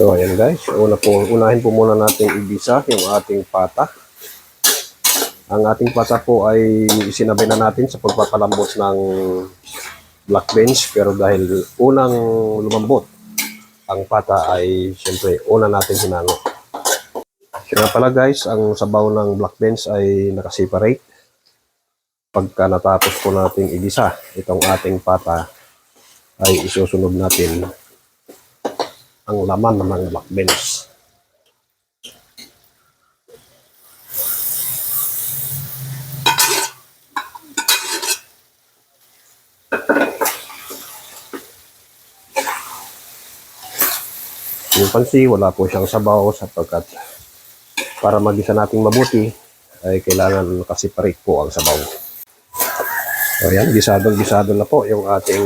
So, ayan guys. Una po, unahin po muna natin ibisa yung ating pata. Ang ating pata po ay isinabay na natin sa pagpapalambot ng black bench. Pero dahil unang lumambot, ang pata ay siyempre una natin hinango. So pala guys, ang sabaw ng black bench ay nakaseparate. Pagka natapos po natin igisa itong ating pata, ay isusunod natin ang laman ng black beans. Yung pansi, wala po siyang sabaw sapagkat para magisa nating mabuti ay kailangan nakaseparate po ang sabaw. So yan, gisadong-gisado na po yung ating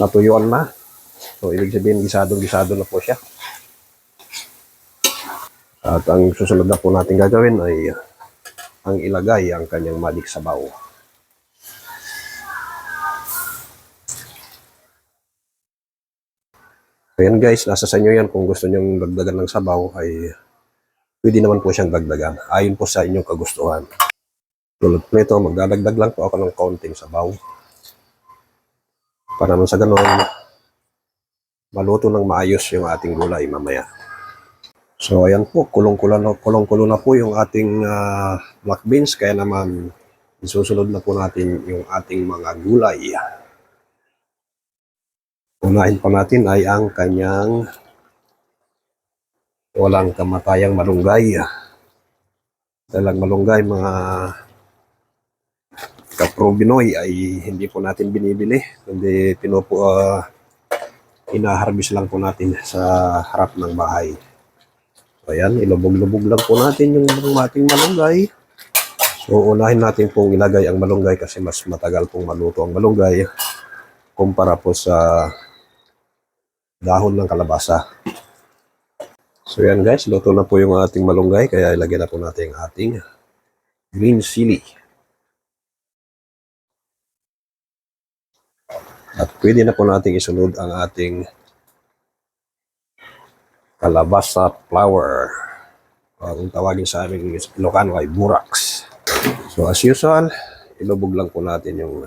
natuyuan na. So, ibig sabihin, gisadong-gisado na po siya. At ang susunod na po natin gagawin ay uh, ang ilagay ang kanyang malik sabaw. Ayan guys, nasa sa inyo yan. Kung gusto nyong dagdagan ng sabaw ay pwede naman po siyang dagdagan. Ayon po sa inyong kagustuhan. Tulad po nito, magdadagdag lang po ako ng kaunting sabaw. Para naman sa ganon, maluto ng maayos yung ating gulay mamaya. So ayan po, kulong-kulo na, kulong-kulo na po yung ating ah, black beans. Kaya naman, isusunod na po natin yung ating mga gulay. Unahin pa natin ay ang kanyang walang kamatayang malunggay. Dalang malunggay, mga kapro-Binoy ay hindi po natin binibili. Kundi pinupo, ah, inaharbis lang po natin sa harap ng bahay. So, ayan, ilubog-lubog lang po natin yung ating malunggay. So, unahin natin pong ilagay ang malunggay kasi mas matagal pong maluto ang malunggay kumpara po sa dahon ng kalabasa. So, yan guys, luto na po yung ating malunggay kaya ilagay na po natin ang ating green chili. At pwede na po natin isunod ang ating kalabasa flower. Kung tawagin sa aming Ilocano ay burax. So as usual, ilubog lang po natin yung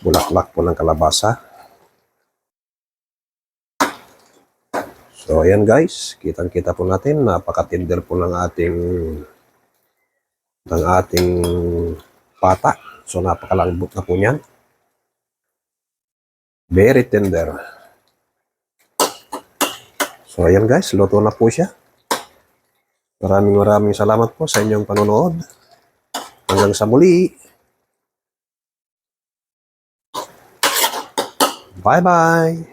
bulaklak po ng kalabasa. So ayan guys, kitang-kita po natin, napaka-tender po ng ating ng ating pata. So napakalambot na po niyan. Very tender. So ayan guys, luto na po siya. Maraming maraming salamat po sa inyong panonood. Hanggang sa muli. Bye-bye.